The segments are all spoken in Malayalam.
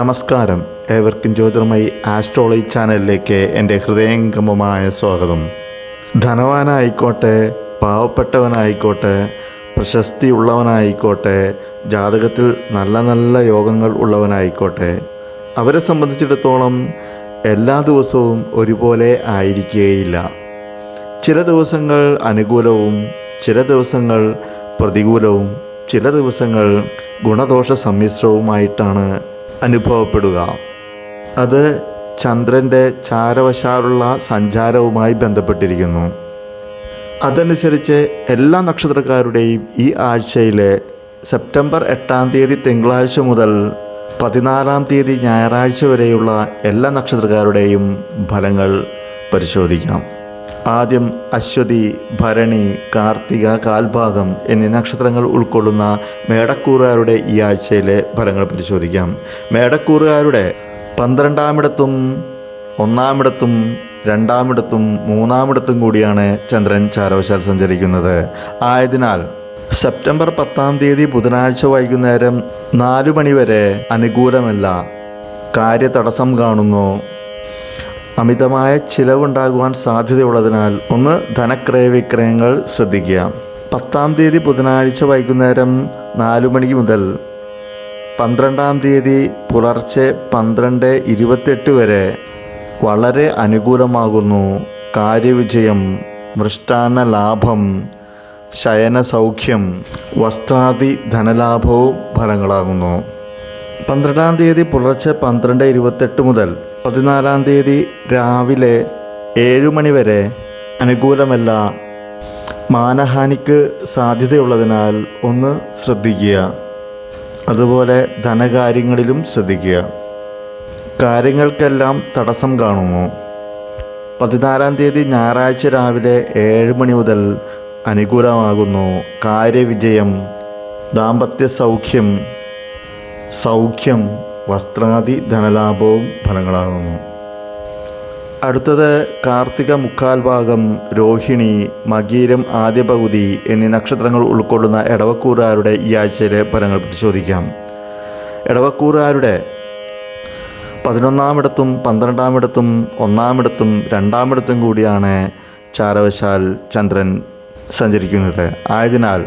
നമസ്കാരം. ഏവർക്കും ജ്യോതിർമയി ആസ്ട്രോളജി ചാനലിലേക്ക് എന്റെ ഹൃദയംഗമമായ സ്വാഗതം. ധനവാനായിക്കോട്ടെ പാവപ്പെട്ടവനായിക്കോട്ടെ പ്രശസ്തിയുള്ളവനായിക്കോട്ടെ ജാതകത്തിൽ നല്ല നല്ല യോഗങ്ങൾ ഉള്ളവനായിക്കോട്ടെ അവരെ സംബന്ധിച്ചിടത്തോളം എല്ലാ ദിവസവും ഒരുപോലെ ആയിരിക്കുകയില്ല ചില ദിവസങ്ങൾ അനുകൂലവും ചില ദിവസങ്ങൾ പ്രതികൂലവും ചില ദിവസങ്ങൾ ഗുണദോഷ സമ്മിശ്രവുമായിട്ടാണ് അനുഭവപ്പെടുക. അത് ചന്ദ്രന്റെ ചാരവശാലുള്ള സഞ്ചാരവുമായി ബന്ധപ്പെട്ടിരിക്കുന്നു. അതനുസരിച്ച് എല്ലാ നക്ഷത്രക്കാരുടെയും ഈ ആഴ്ചയിലെ സെപ്റ്റംബർ എട്ടാം തീയതി തിങ്കളാഴ്ച മുതൽ പതിനാലാം തീയതി ഞായറാഴ്ച വരെയുള്ള എല്ലാ നക്ഷത്രക്കാരുടെയും ഫലങ്ങൾ പരിശോധിക്കാം. ആദ്യം അശ്വതി ഭരണി കാർത്തിക കാൽഭാഗം എന്നീ നക്ഷത്രങ്ങൾ ഉൾക്കൊള്ളുന്ന മേടക്കൂറുകാരുടെ ഈ ആഴ്ചയിലെ ഫലങ്ങൾ പരിശോധിക്കാം. മേടക്കൂറുകാരുടെ പന്ത്രണ്ടാമിടത്തും ഒന്നാമിടത്തും രണ്ടാമിടത്തും മൂന്നാമിടത്തും കൂടിയാണ് ചന്ദ്രൻ ചാരവശാൽ സഞ്ചരിക്കുന്നത്. ആയതിനാൽ സെപ്റ്റംബർ പത്താം തീയതി ബുധനാഴ്ച വൈകുന്നേരം നാലു മണിവരെ അനുകൂലമല്ല. കാര്യതടസ്സം കാണുന്നു. അമിതമായ ചിലവുണ്ടാകുവാൻ സാധ്യതയുള്ളതിനാൽ ഒന്ന് ധനക്രയ വിക്രയങ്ങൾ ശ്രദ്ധിക്കുക. പത്താം തീയതി ബുധനാഴ്ച വൈകുന്നേരം നാലു മണി മുതൽ പന്ത്രണ്ടാം തീയതി പുലർച്ചെ പന്ത്രണ്ട് ഇരുപത്തെട്ട് വരെ വളരെ അനുകൂലമാകുന്നു. കാര്യവിജയം മൃഷ്ടാന്ന ലാഭം ശയന സൗഖ്യം വസ്ത്രാദി ധനലാഭവും ഫലങ്ങളാകുന്നു. പന്ത്രണ്ടാം തീയതി പുലർച്ചെ പന്ത്രണ്ട് ഇരുപത്തെട്ട് മുതൽ പതിനാലാം തീയതി രാവിലെ ഏഴ് മണി വരെ അനുകൂലമല്ല. മാനഹാനിക്ക് സാധ്യതയുള്ളതിനാൽ ഒന്ന് ശ്രദ്ധിക്കുക. അതുപോലെ ധനകാര്യങ്ങളിലും ശ്രദ്ധിക്കുക. കാര്യങ്ങൾക്കെല്ലാം തടസ്സം കാണുന്നു. പതിനാലാം തീയതി ഞായറാഴ്ച രാവിലെ ഏഴ് മണി മുതൽ അനുകൂലമാകുന്നു. കാര്യവിജയം ദാമ്പത്യ സൗഖ്യം സൗഖ്യം വസ്ത്രാദി ധനലാഭവും ഫലങ്ങളാകുന്നു. അടുത്തത് കാർത്തിക മുക്കാൽ ഭാഗം രോഹിണി മകീരം ആദ്യ പകുതി എന്നീ നക്ഷത്രങ്ങൾ ഉൾക്കൊള്ളുന്ന ഇടവക്കൂറുകാരുടെ ഈ ആഴ്ചയിലെ ഫലങ്ങൾ പരിശോധിക്കാം. ഇടവക്കൂറുകാരുടെ പതിനൊന്നാമിടത്തും പന്ത്രണ്ടാമിടത്തും ഒന്നാമിടത്തും രണ്ടാമിടത്തും കൂടിയാണ് ചാരവശാൽ ചന്ദ്രൻ സഞ്ചരിക്കുന്നത്. ആയതിനാൽ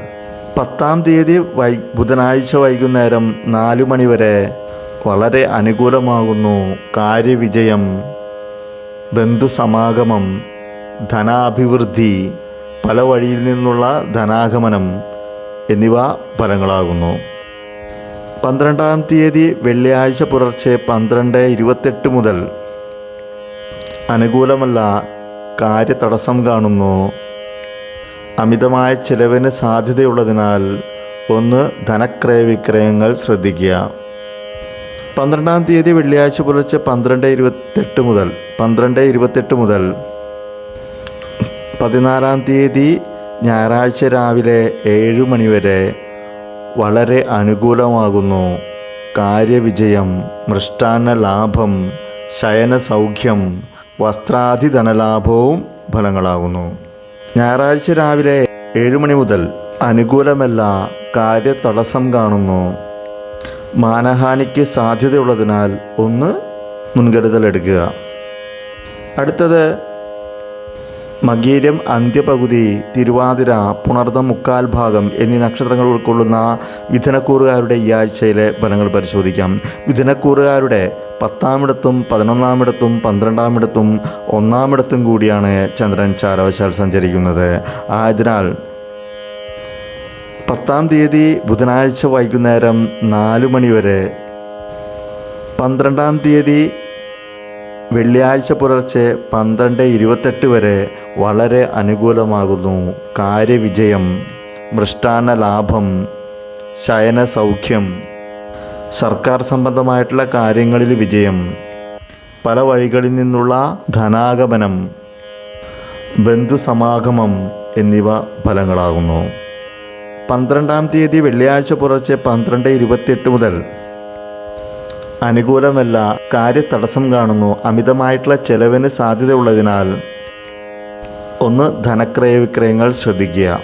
പത്താം തീയതി വൈ ബുധനാഴ്ച വൈകുന്നേരം നാലു മണി വരെ വളരെ അനുകൂലമാകുന്നു. കാര്യവിജയം ബന്ധുസമാഗമം ധനാഭിവൃദ്ധി പല വഴിയിൽ നിന്നുള്ള ധനാഗമനം എന്നിവ ഫലങ്ങളാകുന്നു. പന്ത്രണ്ടാം തീയതി വെള്ളിയാഴ്ച പുലർച്ചെ പന്ത്രണ്ട് ഇരുപത്തെട്ട് മുതൽ അനുകൂലമല്ല കാര്യതടസ്സം കാണുന്നു. അമിതമായ ചിലവിന് സാധ്യതയുള്ളതിനാൽ ഒന്ന് ധനക്രയ വിക്രയങ്ങൾ ശ്രദ്ധിക്കുക. പന്ത്രണ്ടാം തീയതി വെള്ളിയാഴ്ച പുലർച്ചെ പന്ത്രണ്ട് ഇരുപത്തെട്ട് മുതൽ പന്ത്രണ്ട് ഇരുപത്തെട്ട് മുതൽ പതിനാലാം തീയതി ഞായറാഴ്ച രാവിലെ ഏഴ് മണിവരെ വളരെ അനുകൂലമാകുന്നു. കാര്യവിജയം മൃഷ്ടാന്ന ലാഭം ശയന സൗഖ്യം വസ്ത്രാദി ധനലാഭവും ഫലങ്ങളാകുന്നു. ഞായറാഴ്ച രാവിലെ ഏഴ് മണി മുതൽ അനുകൂലമല്ല കാര്യതടസ്സം കാണുന്നു. മാനഹാനിക്ക് സാധ്യതയുള്ളതിനാൽ ഒന്ന് മുൻകരുതൽ എടുക്കുക. അടുത്തത് മകീരം അന്ത്യപകുതി തിരുവാതിര പുണർദം മുക്കാൽ ഭാഗം എന്നീ നക്ഷത്രങ്ങൾ ഉൾക്കൊള്ളുന്ന മിഥുനക്കൂറുകാരുടെ ഈ ആഴ്ചയിലെ ഫലങ്ങൾ പരിശോധിക്കാം. മിഥുനക്കൂറുകാരുടെ പത്താമിടത്തും പതിനൊന്നാമിടത്തും പന്ത്രണ്ടാമിടത്തും ഒന്നാമിടത്തും കൂടിയാണ് ചന്ദ്രൻ ചാരവശാൽ സഞ്ചരിക്കുന്നത്. ആയതിനാൽ പത്താം തീയതി ബുധനാഴ്ച വൈകുന്നേരം നാലു മണി വരെ പന്ത്രണ്ടാം തീയതി വെള്ളിയാഴ്ച പുലർച്ചെ പന്ത്രണ്ട് ഇരുപത്തെട്ട് വരെ വളരെ അനുകൂലമാകുന്നു. കാര്യവിജയം മൃഷ്ടാന ലാഭം ശയന സൗഖ്യം സർക്കാർ സംബന്ധമായിട്ടുള്ള കാര്യങ്ങളിൽ വിജയം പല വഴികളിൽ നിന്നുള്ള ധനാഗമനം ബന്ധുസമാഗമം എന്നിവ ഫലങ്ങളാകുന്നു. പന്ത്രണ്ടാം തീയതി വെള്ളിയാഴ്ച പുലർച്ചെ പന്ത്രണ്ട് ഇരുപത്തിയെട്ട് മുതൽ അനുകൂലമല്ല കാര്യതടസ്സം കാണുന്നു. അമിതമായിട്ടുള്ള ചെലവിന് സാധ്യതയുള്ളതിനാൽ ഒന്ന് ധനക്രയ വിക്രയങ്ങൾ ശ്രദ്ധിക്കുക.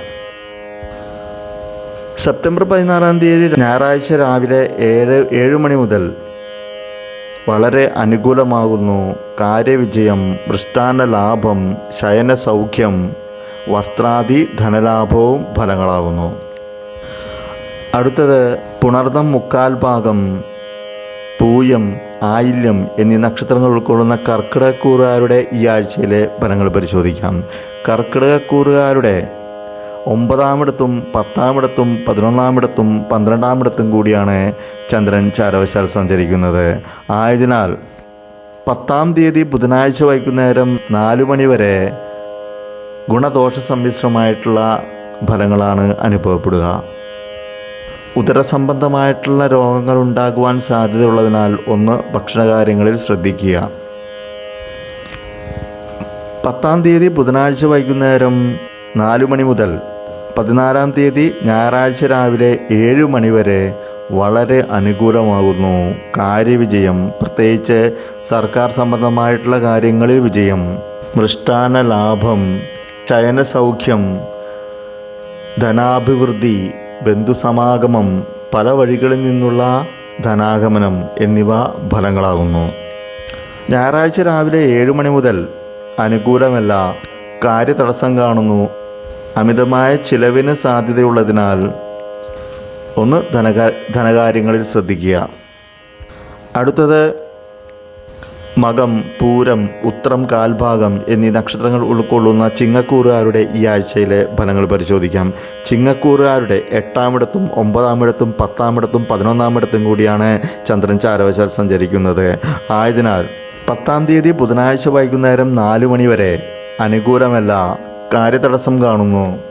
സെപ്റ്റംബർ പതിനാറാം തീയതി ഞായറാഴ്ച രാവിലെ ഏഴ് ഏഴ് മണി മുതൽ വളരെ അനുകൂലമാകുന്നു. കാര്യവിജയം വൃഷ്ടാന ലാഭം ശയന സൗഖ്യം വസ്ത്രാദി ധനലാഭവും ഫലങ്ങളാകുന്നു. അടുത്തത് പുണർദം മുക്കാൽ ഭാഗം പൂയം ആയില്യം എന്നീ നക്ഷത്രങ്ങൾ ഉൾക്കൊള്ളുന്ന കർക്കിടകക്കൂറുകാരുടെ ഈ ആഴ്ചയിലെ ഫലങ്ങൾ പരിശോധിക്കാം. കർക്കിടകക്കൂറുകാരുടെ ഒമ്പതാമിടത്തും പത്താമിടത്തും പതിനൊന്നാമിടത്തും പന്ത്രണ്ടാമിടത്തും കൂടിയാണ് ചന്ദ്രൻ ചാരവശാൽ സഞ്ചരിക്കുന്നത്. ആയതിനാൽ പത്താം തീയതി ബുധനാഴ്ച വൈകുന്നേരം നാലു മണി വരെ ഗുണദോഷ സമ്മിശ്രമായിട്ടുള്ള ഫലങ്ങളാണ് അനുഭവപ്പെടുക. ഉദരസംബന്ധമായിട്ടുള്ള രോഗങ്ങൾ ഉണ്ടാകുവാൻ സാധ്യതയുള്ളതിനാൽ ഒന്ന് ഭക്ഷണകാര്യങ്ങളിൽ ശ്രദ്ധിക്കുക. പത്താം തീയതി ബുധനാഴ്ച വൈകുന്നേരം നാലു മണി മുതൽ പതിനാലാം തീയതി ഞായറാഴ്ച രാവിലെ ഏഴ് മണി വരെ വളരെ അനുകൂലമാകുന്നു. കാര്യവിജയം പ്രത്യേകിച്ച് സർക്കാർ സംബന്ധമായിട്ടുള്ള കാര്യങ്ങളിൽ വിജയം മൃഷ്ടാന ലാഭം ശയനസൗഖ്യം ധനാഭിവൃദ്ധി ബന്ധുസമാഗമം പല വഴികളിൽ നിന്നുള്ള ധനാഗമനം എന്നിവ ഫലങ്ങളാകുന്നു. ഞായറാഴ്ച രാവിലെ ഏഴ് മണി മുതൽ അനുകൂലമല്ല കാര്യതടസ്സം കാണുന്നു. അമിതമായ ചിലവിന് സാധ്യതയുള്ളതിനാൽ ഒന്ന് ധനകാ ധനകാര്യങ്ങളിൽ ശ്രദ്ധിക്കുക. അടുത്തത് മകം പൂരം ഉത്രം കാൽഭാഗം എന്നീ നക്ഷത്രങ്ങൾ ഉൾക്കൊള്ളുന്ന ചിങ്ങക്കൂറുകാരുടെ ഈ ആഴ്ചയിലെ ഫലങ്ങൾ പരിശോധിക്കാം. ചിങ്ങക്കൂറുകാരുടെ എട്ടാമിടത്തും ഒമ്പതാമിടത്തും പത്താമിടത്തും പതിനൊന്നാമിടത്തും കൂടിയാണ് ചന്ദ്രൻ ചാരവശാൽ സഞ്ചരിക്കുന്നത്. ആയതിനാൽ പത്താം തീയതി ബുധനാഴ്ച വൈകുന്നേരം നാലു മണിവരെ അനുകൂലമല്ല. കാര്യതടസ്സം കാണുന്നു.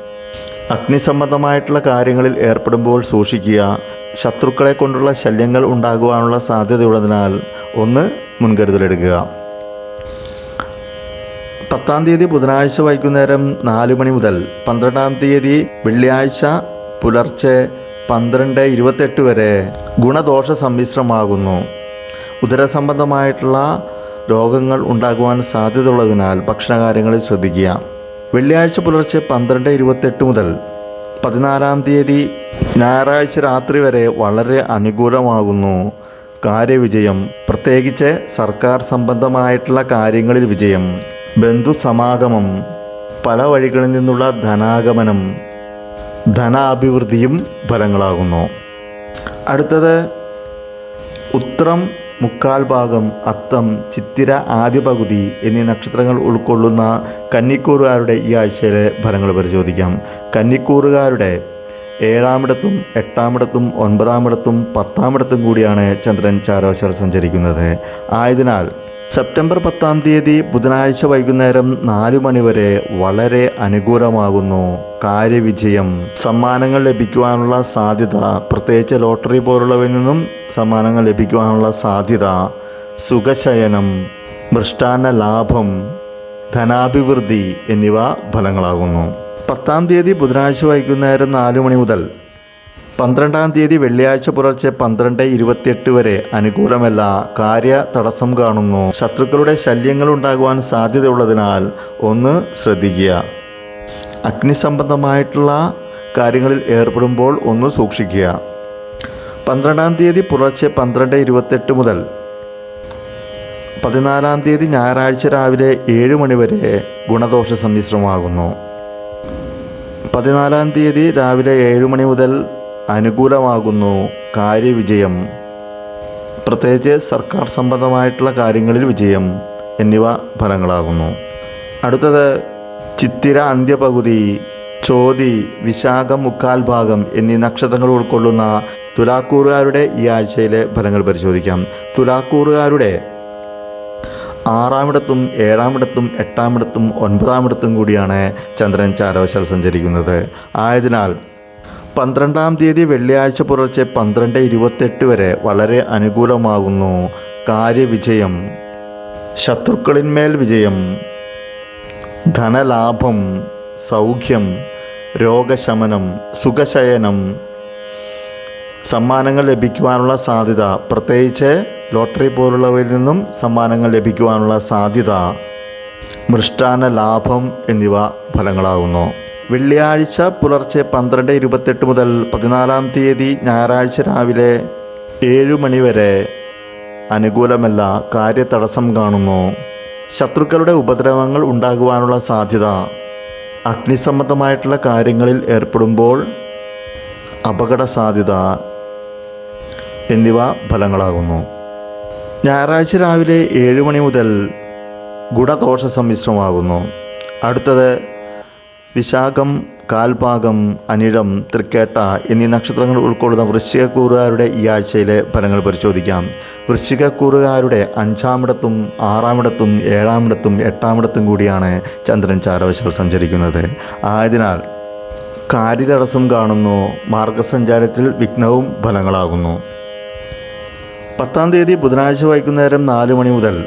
അഗ്നിസംബന്ധമായിട്ടുള്ള കാര്യങ്ങളിൽ ഏർപ്പെടുമ്പോൾ സൂക്ഷിക്കുക. ശത്രുക്കളെ കൊണ്ടുള്ള ശല്യങ്ങൾ ഉണ്ടാകുവാനുള്ള സാധ്യതയുള്ളതിനാൽ ഒന്ന് മുൻകരുതലെടുക്കുക. പത്താം തീയതി ബുധനാഴ്ച വൈകുന്നേരം നാല് മണി മുതൽ പന്ത്രണ്ടാം തീയതി വെള്ളിയാഴ്ച പുലർച്ചെ പന്ത്രണ്ട് ഇരുപത്തെട്ട് വരെ ഗുണദോഷ സമ്മിശ്രമാകുന്നു. ഉദരസംബന്ധമായിട്ടുള്ള രോഗങ്ങൾ ഉണ്ടാകുവാൻ സാധ്യതയുള്ളതിനാൽ ഭക്ഷണകാര്യങ്ങളിൽ ശ്രദ്ധിക്കുക. വെള്ളിയാഴ്ച പുലർച്ചെ പന്ത്രണ്ട് ഇരുപത്തെട്ട് മുതൽ പതിനാലാം തീയതി ഞായറാഴ്ച രാത്രി വരെ വളരെ അനുകൂലമാകുന്നു. കാര്യവിജയം. പ്രത്യേകിച്ച് സർക്കാർ സംബന്ധമായിട്ടുള്ള കാര്യങ്ങളിൽ വിജയം. ബന്ധുസമാഗമം. പല വഴികളിൽ നിന്നുള്ള ധനാഗമനം. ധനാഭിവൃദ്ധിയും ഫലങ്ങളാകുന്നു. അടുത്തത് ഉത്രം മുക്കാൽ ഭാഗം അത്തം ചിത്തിര ആദ്യ പകുതി എന്നീ നക്ഷത്രങ്ങൾ ഉൾക്കൊള്ളുന്ന കന്നിക്കൂറുകാരുടെ ഈ ആഴ്ചയിലെ ഫലങ്ങൾ പരിശോധിക്കാം. കന്നിക്കൂറുകാരുടെ ഏഴാമിടത്തും എട്ടാമിടത്തും ഒൻപതാമിടത്തും പത്താമിടത്തും കൂടിയാണ് ചന്ദ്രൻ ചാരവശാൽ സഞ്ചരിക്കുന്നത്. ആയതിനാൽ സെപ്റ്റംബർ പത്താം തീയതി ബുധനാഴ്ച വൈകുന്നേരം നാലു മണിവരെ വളരെ അനുകൂലമാകുന്നു കാര്യവിജയം. സമ്മാനങ്ങൾ ലഭിക്കുവാനുള്ള സാധ്യത പ്രത്യേകിച്ച് ലോട്ടറി പോലുള്ളവയിൽ നിന്നും സമ്മാനങ്ങൾ ലഭിക്കുവാനുള്ള സാധ്യത സുഖശയനം മൃഷ്ടാന്ന ലാഭം ധനാഭിവൃദ്ധി എന്നിവ ഫലങ്ങളാകുന്നു. പത്താം തീയതി ബുധനാഴ്ച വൈകുന്നേരം നാലു മണി മുതൽ പന്ത്രണ്ടാം തീയതി വെള്ളിയാഴ്ച പുലർച്ചെ പന്ത്രണ്ട് ഇരുപത്തിയെട്ട് വരെ അനുകൂലമല്ല. കാര്യ തടസ്സം കാണുന്നു. ശത്രുക്കളുടെ ശല്യങ്ങൾ ഉണ്ടാകുവാൻ സാധ്യതയുള്ളതിനാൽ ഒന്ന് ശ്രദ്ധിക്കുക. അഗ്നി സംബന്ധമായിട്ടുള്ള കാര്യങ്ങളിൽ ഏർപ്പെടുമ്പോൾ ഒന്ന് സൂക്ഷിക്കുക. പന്ത്രണ്ടാം തീയതി പുലർച്ചെ പന്ത്രണ്ട് ഇരുപത്തെട്ട് മുതൽ പതിനാലാം തീയതി ഞായറാഴ്ച രാവിലെ ഏഴ് മണി വരെ ഗുണദോഷ സമ്മിശ്രമാകുന്നു. പതിനാലാം തീയതി രാവിലെ ഏഴ് മണി മുതൽ അനുകൂലമാകുന്നു. കാര്യവിജയം. പ്രത്യേകിച്ച് സർക്കാർ സംബന്ധമായിട്ടുള്ള കാര്യങ്ങളിൽ വിജയം എന്നിവ ഫലങ്ങളാകുന്നു. അടുത്തത് ചിത്തിര അന്ത്യപകുതി ചോതി വിശാഖം മുക്കാൽ ഭാഗം എന്നീ നക്ഷത്രങ്ങൾ ഉൾക്കൊള്ളുന്ന തുലാക്കൂറുകാരുടെ ഈ ആഴ്ചയിലെ ഫലങ്ങൾ പരിശോധിക്കാം. തുലാക്കൂറുകാരുടെ ആറാമിടത്തും ഏഴാമിടത്തും എട്ടാമിടത്തും ഒൻപതാമിടത്തും കൂടിയാണ് ചന്ദ്രൻ ചാരവശാൽ സഞ്ചരിക്കുന്നത്. ആയതിനാൽ പന്ത്രണ്ടാം തീയതി വെള്ളിയാഴ്ച പുലർച്ചെ പന്ത്രണ്ട് ഇരുപത്തെട്ട് വരെ വളരെ അനുകൂലമാകുന്നു. കാര്യവിജയം. ശത്രുക്കളിന്മേൽ വിജയം. ധനലാഭം. സൗഖ്യം. രോഗശമനം. സുഖശയനം. സമ്മാനങ്ങൾ ലഭിക്കുവാനുള്ള സാധ്യത. പ്രത്യേകിച്ച് ലോട്ടറി പോലുള്ളവയിൽ നിന്നും സമ്മാനങ്ങൾ ലഭിക്കുവാനുള്ള സാധ്യത. മൃഷ്ടാന ലാഭം എന്നിവ ഫലങ്ങളാകുന്നു. വെള്ളിയാഴ്ച പുലർച്ചെ പന്ത്രണ്ട് ഇരുപത്തെട്ട് മുതൽ പതിനാലാം തീയതി ഞായറാഴ്ച രാവിലെ ഏഴു മണിവരെ അനുകൂലമല്ല കാര്യതടസ്സം കാണുന്നു. ശത്രുക്കളുടെ ഉപദ്രവങ്ങൾ ഉണ്ടാകുവാനുള്ള സാധ്യത അഗ്നിസംബന്ധമായിട്ടുള്ള കാര്യങ്ങളിൽ ഏർപ്പെടുമ്പോൾ അപകട സാധ്യത എന്നിവ ഫലങ്ങളാകുന്നു. ഞായറാഴ്ച രാവിലെ ഏഴ് മണി മുതൽ ഗുണദോഷ സമ്മിശ്രമാകുന്നു. അടുത്തത് വിശാഖം കാൽപാകം അനിഴം തൃക്കേട്ട എന്നീ നക്ഷത്രങ്ങൾ ഉൾക്കൊള്ളുന്ന വൃശ്ചികക്കൂറുകാരുടെ ഈ ആഴ്ചയിലെ ഫലങ്ങൾ പരിശോധിക്കാം. വൃശ്ചികക്കൂറുകാരുടെ അഞ്ചാമിടത്തും ആറാമിടത്തും ഏഴാമിടത്തും എട്ടാമിടത്തും കൂടിയാണ് ചന്ദ്രൻ ചാരവശാൽ സഞ്ചരിക്കുന്നത്. ആയതിനാൽ കാര്യതടസ്സം കാണുന്നു മാർഗസഞ്ചാരത്തിൽ വിഘ്നവും ഫലങ്ങളാകുന്നു. പത്താം തീയതി ബുധനാഴ്ച വൈകുന്നേരം നാല് മണി മുതൽ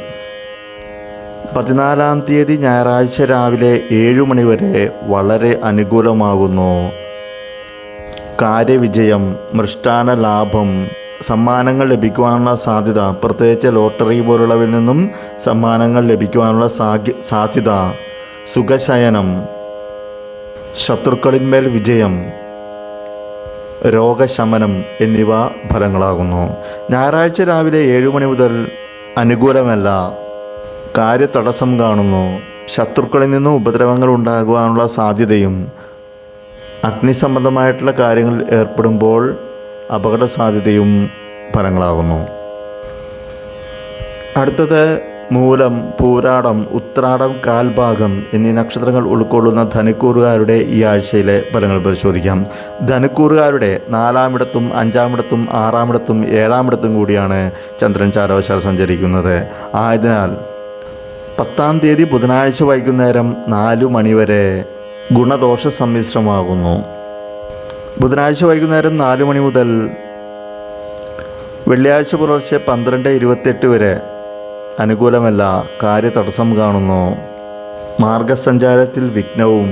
പതിനാലാം തീയതി ഞായറാഴ്ച രാവിലെ ഏഴു മണി വരെ വളരെ അനുകൂലമാകുന്നു. കാര്യവിജയം മൃഷ്ടാന ലാഭം സമ്മാനങ്ങൾ ലഭിക്കുവാനുള്ള സാധ്യത പ്രത്യേകിച്ച് ലോട്ടറി പോലുള്ളവയിൽ നിന്നും സമ്മാനങ്ങൾ ലഭിക്കുവാനുള്ള സാധ്യത സുഖശയനം ശത്രുക്കളിന്മേൽ വിജയം രോഗശമനം എന്നിവ ഫലങ്ങളാകുന്നു. ഞായറാഴ്ച രാവിലെ ഏഴു മണി മുതൽ അനുകൂലമല്ല. കാര്യതടസ്സം കാണുന്നു. ശത്രുക്കളിൽ നിന്നും ഉപദ്രവങ്ങൾ ഉണ്ടാകുവാനുള്ള സാധ്യതയും അഗ്നിസംബന്ധമായിട്ടുള്ള കാര്യങ്ങളിൽ ഏർപ്പെടുമ്പോൾ അപകട സാധ്യതയും ഫലങ്ങളാകുന്നു. അടുത്തത് മൂലം പൂരാടം ഉത്രാടം കാൽഭാഗം എന്നീ നക്ഷത്രങ്ങൾ ഉൾക്കൊള്ളുന്ന ധനുക്കൂറുകാരുടെ ഈ ആഴ്ചയിലെ ഫലങ്ങൾ പരിശോധിക്കാം. ധനുക്കൂറുകാരുടെ നാലാമിടത്തും അഞ്ചാമിടത്തും ആറാമിടത്തും ഏഴാമിടത്തും കൂടിയാണ് ചന്ദ്രൻ ചാരവശാൽ സഞ്ചരിക്കുന്നത്. ആയതിനാൽ പത്താം തീയതി ബുധനാഴ്ച വൈകുന്നേരം നാലു മണിവരെ ഗുണദോഷ സമ്മിശ്രമാകുന്നു ബുധനാഴ്ച വൈകുന്നേരം നാലു മണി മുതൽ വെള്ളിയാഴ്ച പുലർച്ചെ പന്ത്രണ്ട് ഇരുപത്തെട്ട് വരെ അനുകൂലമല്ല കാര്യതടസ്സം കാണുന്നു. മാർഗസഞ്ചാരത്തിൽ വിഘ്നവും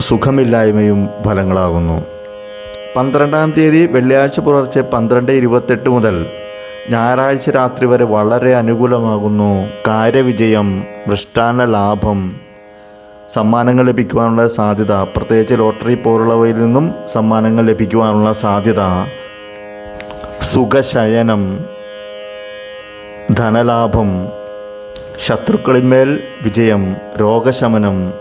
സുഖമില്ലായ്മയും ഫലങ്ങളാകുന്നു. പന്ത്രണ്ടാം തീയതി വെള്ളിയാഴ്ച പുലർച്ചെ പന്ത്രണ്ട് ഇരുപത്തെട്ട് മുതൽ ഞായറാഴ്ച രാത്രി വരെ വളരെ അനുകൂലമാകുന്നു. കാര്യവിജയം മൃഷ്ടാന ലാഭം. സമ്മാനങ്ങൾ ലഭിക്കുവാനുള്ള സാധ്യത. പ്രത്യേകിച്ച് ലോട്ടറി പോലുള്ളവയിൽ നിന്നും സമ്മാനങ്ങൾ ലഭിക്കുവാനുള്ള സാധ്യത. സുഖശയനം. ധനലാഭം. ശത്രുക്കളിന്മേൽ വിജയം രോഗശമനം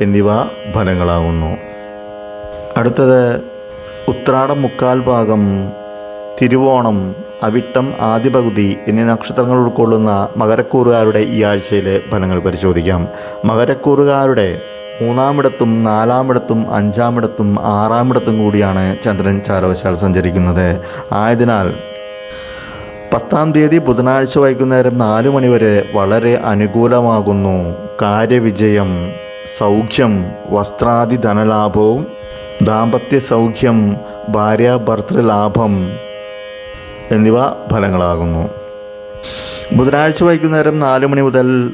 എന്നിവ ഫലങ്ങളാകുന്നു. അടുത്തത് ഉത്രാടം മുക്കാൽ ഭാഗം തിരുവോണം. അവിട്ടം ആദ്യപകുതി എന്നീ നക്ഷത്രങ്ങൾ ഉൾക്കൊള്ളുന്ന മകരക്കൂറുകാരുടെ ഈ ആഴ്ചയിലെ ഫലങ്ങൾ പരിശോധിക്കാം. മകരക്കൂറുകാരുടെ മൂന്നാമിടത്തും നാലാമിടത്തും അഞ്ചാമിടത്തും ആറാമിടത്തും കൂടിയാണ് ചന്ദ്രൻ ചാരവശാൽ സഞ്ചരിക്കുന്നത്. ആയതിനാൽ പത്താം തീയതി ബുധനാഴ്ച വൈകുന്നേരം നാലു മണിവരെ വളരെ അനുകൂലമാകുന്നു. കാര്യവിജയം സൗഖ്യം വസ്ത്രാദി ധനലാഭവും ദാമ്പത്യ സൗഖ്യം ഭാര്യ ഭർത്തൃലാഭം എന്നിവ ഫലങ്ങളാകുന്നു. ബുധനാഴ്ച വൈകുന്നേരം നാല് മണി മുതൽ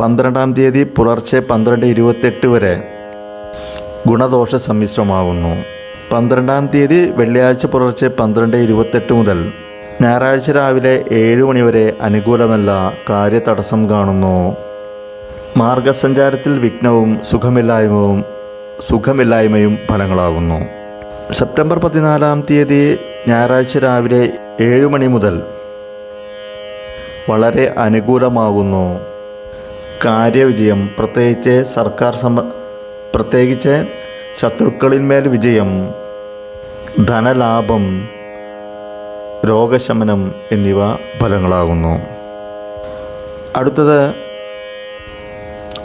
പന്ത്രണ്ടാം തീയതി പുലർച്ചെ പന്ത്രണ്ട് ഇരുപത്തെട്ട് വരെ ഗുണദോഷ സമ്മിശ്രമാകുന്നു. പന്ത്രണ്ടാം തീയതി വെള്ളിയാഴ്ച പുലർച്ചെ പന്ത്രണ്ട് ഇരുപത്തെട്ട് മുതൽ ഞായറാഴ്ച രാവിലെ ഏഴ് മണിവരെ അനുകൂലമല്ല കാര്യതടസ്സം കാണുന്നു. മാർഗസഞ്ചാരത്തിൽ വിഘ്നവും സുഖമില്ലായ്മവും സുഖമില്ലായ്മയും ഫലങ്ങളാകുന്നു. സെപ്റ്റംബർ പതിനാലാം തീയതി ഞായറാഴ്ച രാവിലെ ഏഴ് മണി മുതൽ വളരെ അനുകൂലമാകുന്നു. കാര്യവിജയം പ്രത്യേകിച്ച് സർക്കാർ സമ പ്രത്യേകിച്ച് ശത്രുക്കളിന്മേൽ വിജയം ധനലാഭം രോഗശമനം എന്നിവ ഫലങ്ങളാകുന്നു. അടുത്തത്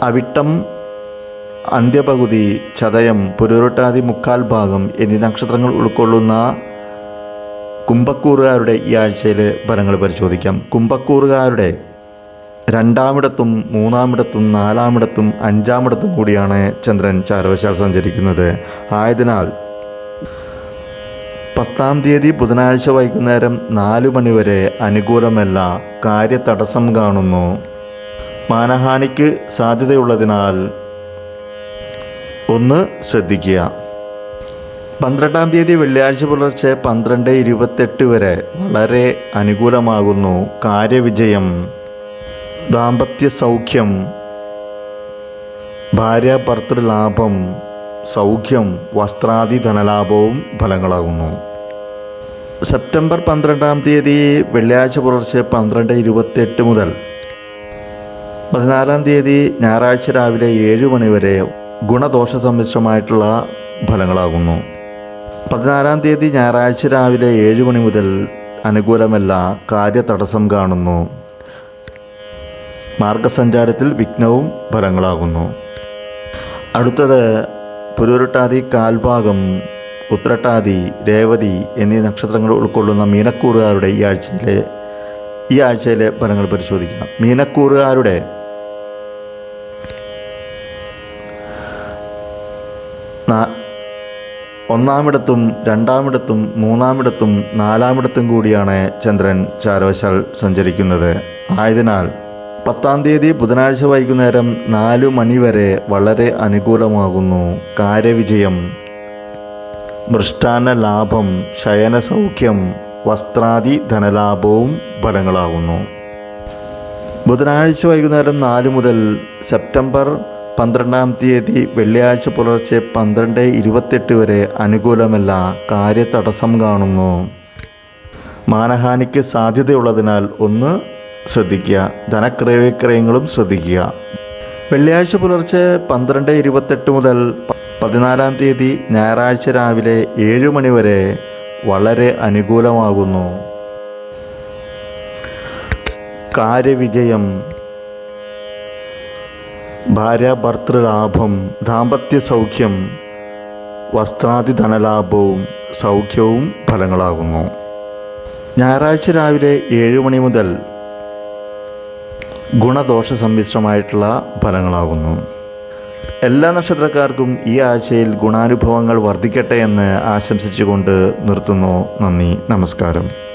അവിട്ടം അന്ത്യപകുതി ചതയം പുരുരുട്ടാതി മുക്കാൽ ഭാഗം എന്നീ നക്ഷത്രങ്ങൾ ഉൾക്കൊള്ളുന്ന കുംഭക്കൂറുകാരുടെ ഈ ആഴ്ചയിലെ ഫലങ്ങൾ പരിശോധിക്കാം. കുംഭക്കൂറുകാരുടെ രണ്ടാമിടത്തും മൂന്നാമിടത്തും നാലാമിടത്തും അഞ്ചാമിടത്തും കൂടിയാണ് ചന്ദ്രൻ ചാരവശാൽ സഞ്ചരിക്കുന്നത്. ആയതിനാൽ പത്താം തീയതി ബുധനാഴ്ച വൈകുന്നേരം നാലു മണിവരെ അനുകൂലമല്ല കാര്യതടസ്സം കാണുന്നു. മാനഹാനിക്ക് സാധ്യതയുള്ളതിനാൽ ഒന്ന് ശ്രദ്ധിക്കുക. പന്ത്രണ്ടാം തീയതി വെള്ളിയാഴ്ച പുലർച്ചെ പന്ത്രണ്ട് ഇരുപത്തെട്ട് വരെ വളരെ അനുകൂലമാകുന്നു കാര്യവിജയം. ദാമ്പത്യ സൗഖ്യം. ഭാര്യ ഭർത്തൃ ലാഭം. സൗഖ്യം വസ്ത്രാദി ധനലാഭവും ഫലങ്ങളാകുന്നു. സെപ്റ്റംബർ പന്ത്രണ്ടാം തീയതി വെള്ളിയാഴ്ച പുലർച്ചെ പന്ത്രണ്ട് ഇരുപത്തെട്ട് മുതൽ പതിനാലാം തീയതി ഞായറാഴ്ച രാവിലെ ഏഴ് മണി വരെ ഗുണദോഷ സമ്മിശ്രമായിട്ടുള്ള ഫലങ്ങളാകുന്നു. പതിനാലാം തീയതി ഞായറാഴ്ച രാവിലെ ഏഴ് മണി മുതൽ അനുകൂലമല്ല കാര്യതടസ്സം കാണുന്നു. മാർഗസഞ്ചാരത്തിൽ വിഘ്നവും ഫലങ്ങളാകുന്നു. അടുത്തത് പുരുരുട്ടാതി കാൽഭാഗം ഉത്രട്ടാതി രേവതി എന്നീ നക്ഷത്രങ്ങൾ ഉൾക്കൊള്ളുന്ന മീനക്കൂറുകാരുടെ ഈ ആഴ്ചയിലെ ഈ ആഴ്ചയിലെ ഫലങ്ങൾ പരിശോധിക്കാം. മീനക്കൂറുകാരുടെ ഒന്നാമിടത്തും രണ്ടാമിടത്തും മൂന്നാമിടത്തും നാലാമിടത്തും കൂടിയാണ് ചന്ദ്രൻ ചാരവശാൽ സഞ്ചരിക്കുന്നത്. ആയതിനാൽ പത്താം തീയതി ബുധനാഴ്ച വൈകുന്നേരം നാലു മണിവരെ വളരെ അനുകൂലമാകുന്നു കാര്യവിജയം. മൃഷ്ടാന ലാഭം ശയന സൗഖ്യം വസ്ത്രാദി ധനലാഭവും ഫലങ്ങളാകുന്നു. ബുധനാഴ്ച വൈകുന്നേരം നാല് മുതൽ സെപ്റ്റംബർ പന്ത്രണ്ടാം തീയതി വെള്ളിയാഴ്ച പുലർച്ചെ പന്ത്രണ്ട് ഇരുപത്തെട്ട് വരെ അനുകൂലമല്ല കാര്യതടസ്സം കാണുന്നു. മാനഹാനിക്ക് സാധ്യതയുള്ളതിനാൽ ഒന്ന് ശ്രദ്ധിക്കുക. ധനക്രയവിക്രയങ്ങളും ശ്രദ്ധിക്കുക. വെള്ളിയാഴ്ച പുലർച്ചെ പന്ത്രണ്ട് ഇരുപത്തെട്ട് മുതൽ പതിനാലാം തീയതി ഞായറാഴ്ച രാവിലെ ഏഴ് മണി വരെ വളരെ അനുകൂലമാകുന്നു. കാര്യവിജയം. ഭാര്യ ഭർത്തൃലാഭം ദാമ്പത്യ സൗഖ്യം വസ്ത്രാതി ധനലാഭവും സൗഖ്യവും ഫലങ്ങളാകുന്നു. ഞായറാഴ്ച രാവിലെ ഏഴ് മണി മുതൽ ഗുണദോഷ സമ്മിശ്രമായിട്ടുള്ള ഫലങ്ങളാകുന്നു. എല്ലാ നക്ഷത്രക്കാർക്കും ഈ ആഴ്ചയിൽ ഗുണാനുഭവങ്ങൾ വർദ്ധിക്കട്ടെ എന്ന് ആശംസിച്ചുകൊണ്ട് നിർത്തുന്നു. നന്ദി നമസ്കാരം.